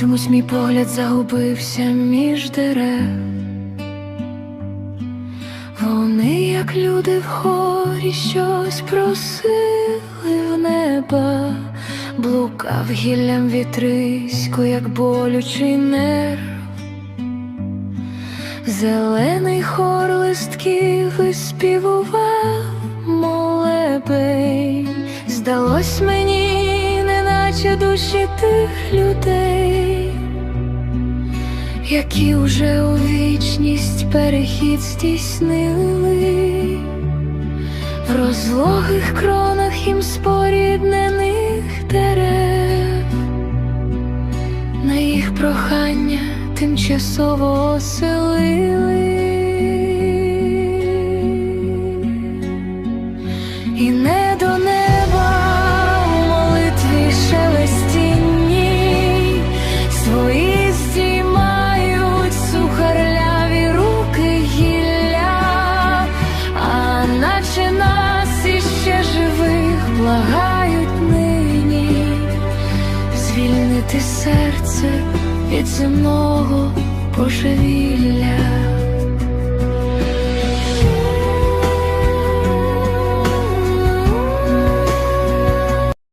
Чомусь мій погляд загубився між дерев. Вони, як люди в хорі, щось просили в неба, блукав гіллям вітрисько, як болючий нерв. Зелений хор листків виспівував молебень. Здалось мені, неначе душі тих людей, які уже у вічність перехід здійснили, в розлогих кронах їм споріднених дерев, на їх прохання тимчасово оселили. І не до неба молитві шелестінні свої здіймають наче нас іще живих благають нині звільнити серце від земного божевілля.